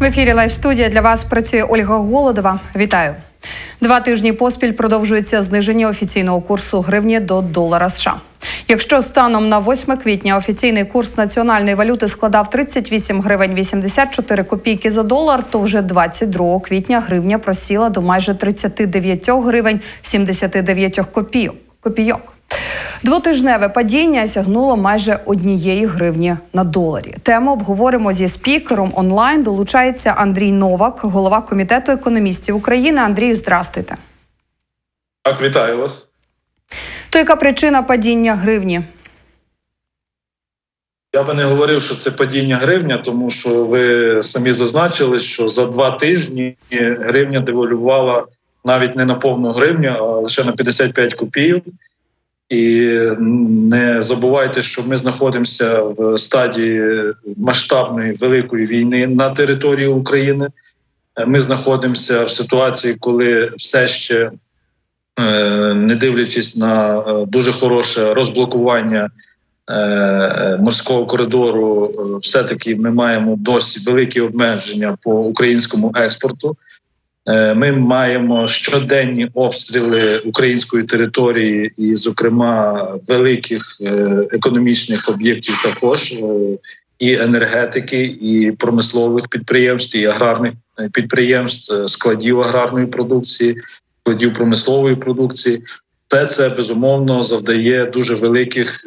В ефірі Лайв студія для вас працює Ольга Голодова. Вітаю. Два тижні поспіль продовжується зниження офіційного курсу гривні до долара США. Якщо станом на 8 квітня офіційний курс національної валюти складав 38 гривень 84 копійки за долар, то вже 22 квітня гривня просіла до майже 39 гривень 79 копійок. Двотижневе падіння сягнуло майже однієї гривні на доларі. Тему обговоримо зі спікером онлайн. Долучається Андрій Новак, голова комітету економістів України. Андрію, здрастуйте. Так, вітаю вас. То яка причина падіння гривні? Я би не говорив, що це падіння гривня, тому що ви самі зазначили, що за два тижні гривня девалювала навіть не на повну гривню, а лише на 55 копійок. І не забувайте, що ми знаходимося в стадії масштабної великої війни на території України. Ми знаходимося в ситуації, коли все ще, е, не дивлячись на е, дуже хороше розблокування е, морського коридору, все таки ми маємо досі великі обмеження по українському експорту. Ми маємо щоденні обстріли української території, і, зокрема, великих економічних об'єктів, також і енергетики, і промислових підприємств, і аграрних підприємств, складів аграрної продукції, складів промислової продукції. Все це безумовно завдає дуже великих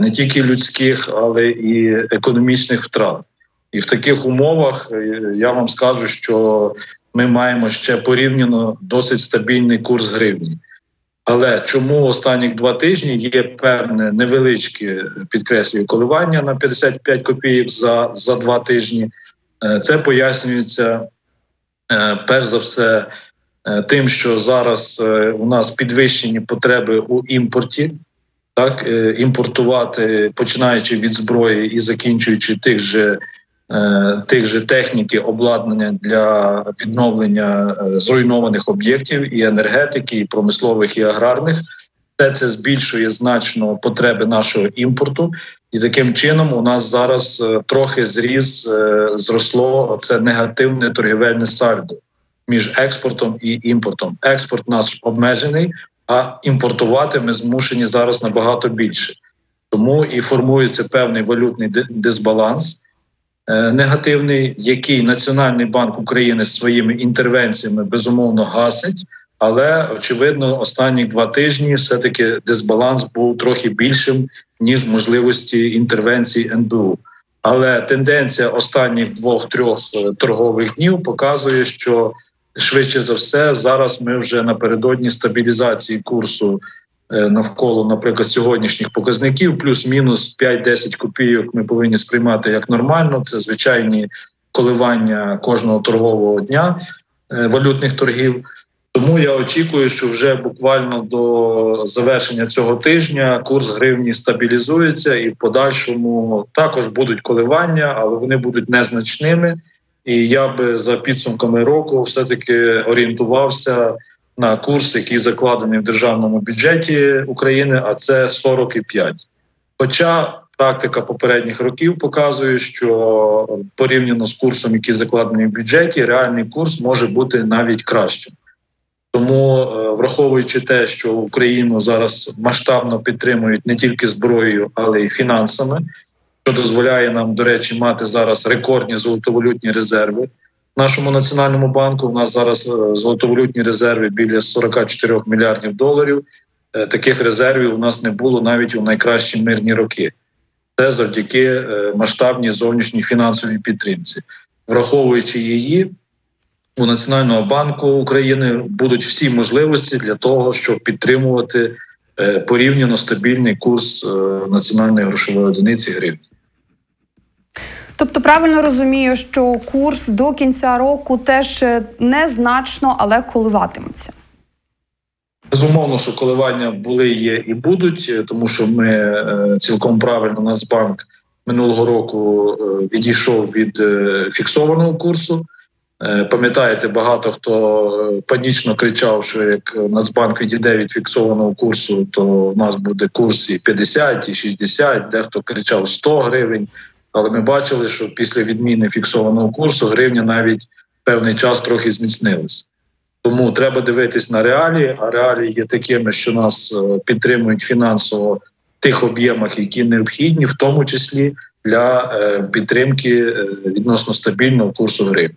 не тільки людських, але і економічних втрат. І в таких умовах я вам скажу, що ми маємо ще порівняно досить стабільний курс гривні. Але чому останні два тижні є певне невеличке підкреслюю коливання на 55 копійок за, за два тижні? Це пояснюється перш за все тим, що зараз у нас підвищені потреби у імпорті. Так, імпортувати починаючи від зброї і закінчуючи тих же тих же техніки, обладнання для відновлення зруйнованих об'єктів і енергетики, і промислових і аграрних, все це збільшує значно потреби нашого імпорту, і таким чином у нас зараз трохи зріс зросло це негативне торгівельне сальдо між експортом і імпортом. Експорт наш обмежений, а імпортувати ми змушені зараз набагато більше. Тому і формується певний валютний дисбаланс негативний, який Національний банк України своїми інтервенціями безумовно гасить. Але очевидно, останні два тижні все таки дисбаланс був трохи більшим ніж можливості інтервенції НБУ. Але тенденція останніх двох-трьох торгових днів показує, що швидше за все зараз ми вже напередодні стабілізації курсу навколо, наприклад, сьогоднішніх показників, плюс-мінус 5-10 копійок. Ми повинні сприймати як нормально. Це звичайні коливання кожного торгового дня валютних торгів. Тому я очікую, що вже буквально до завершення цього тижня курс гривні стабілізується, і в подальшому також будуть коливання, але вони будуть незначними. І я би за підсумками року все таки орієнтувався на курс, який закладений в державному бюджеті України, а це 45. Хоча практика попередніх років показує, що порівняно з курсом, який закладений в бюджеті, реальний курс може бути навіть кращим. Тому, враховуючи те, що Україну зараз масштабно підтримують не тільки зброєю, але й фінансами, що дозволяє нам, до речі, мати зараз рекордні золотовалютні резерви нашому національному банку. У нас зараз золотовалютні резерви біля 44 мільярдів доларів. Таких резервів у нас не було навіть у найкращі мирні роки. Це завдяки масштабній зовнішній фінансовій підтримці, враховуючи її. У Національного банку України будуть всі можливості для того, щоб підтримувати порівняно стабільний курс національної грошової одиниці гривні. Тобто правильно розумію, що курс до кінця року теж незначно, але коливатиметься. Безумовно, що коливання були, є і будуть, тому що ми цілком правильно Нацбанк минулого року відійшов від фіксованого курсу. Пам'ятаєте, багато хто панічно кричав, що як Нацбанк відійде від фіксованого курсу, то в нас буде курс і 50, і 60, дехто кричав 100 гривень. Але ми бачили, що після відміни фіксованого курсу гривня навіть певний час трохи зміцнилась. Тому треба дивитись на реалії, а реалії є такими, що нас е, підтримують фінансово в тих об'ємах, які необхідні, в тому числі для е, підтримки е, відносно стабільного курсу гривні.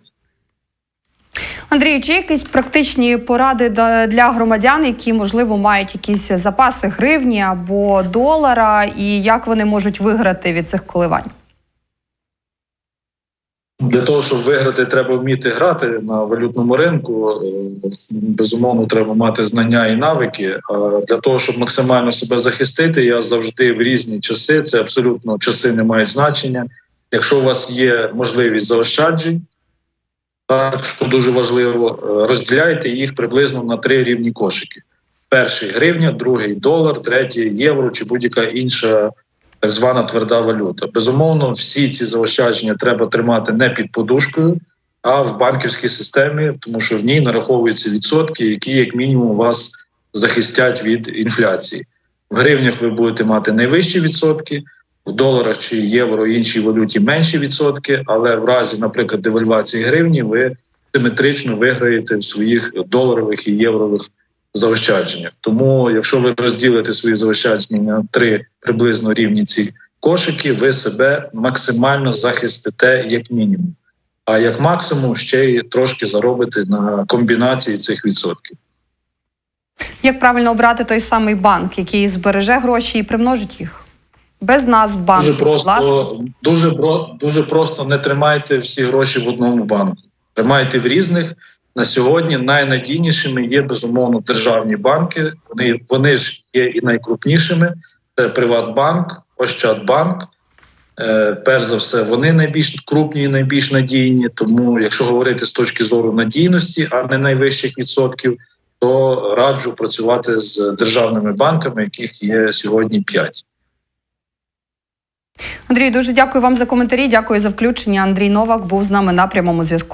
Андрію, чи якісь практичні поради для громадян, які можливо мають якісь запаси гривні або долара, і як вони можуть виграти від цих коливань? Для того, щоб виграти, треба вміти грати на валютному ринку. Е, Безумовно, треба мати знання і навики. А для того, щоб максимально себе захистити, я завжди в різні часи. Це абсолютно часи не мають значення. Якщо у вас є можливість заощаджень, так що дуже важливо, е, розділяйте їх приблизно на три рівні кошики: перший гривня, другий долар, третій євро чи будь-яка інша так звана тверда валюта. Безумовно, всі ці заощадження треба тримати не під подушкою, а в банківській системі, тому що в ній нараховуються відсотки, які як мінімум вас захистять від інфляції. В гривнях ви будете мати найвищі відсотки, в доларах чи євро іншій валюті менші відсотки, але в разі, наприклад, девальвації гривні, ви симетрично виграєте в своїх доларових і єврових заощадженнях. Тому, якщо ви розділите свої заощадження на три приблизно рівні ці кошики, ви себе максимально захистите як мінімум. А як максимум ще й трошки заробите на комбінації цих відсотків. Як правильно обрати той самий банк, який збереже гроші і примножить їх? Без назв банку, Дуже ласка. просто, дуже, дуже просто не тримайте всі гроші в одному банку. Тримайте в різних. На сьогодні найнадійнішими є безумовно державні банки. Вони, вони ж є і найкрупнішими. Це Приватбанк, Ощадбанк. Е, перш за все, вони найбільш крупні і найбільш надійні. Тому, якщо говорити з точки зору надійності, а не найвищих відсотків, то раджу працювати з державними банками, яких є сьогодні 5. Андрій, дуже дякую вам за коментарі. Дякую за включення. Андрій Новак був з нами на прямому зв'язку.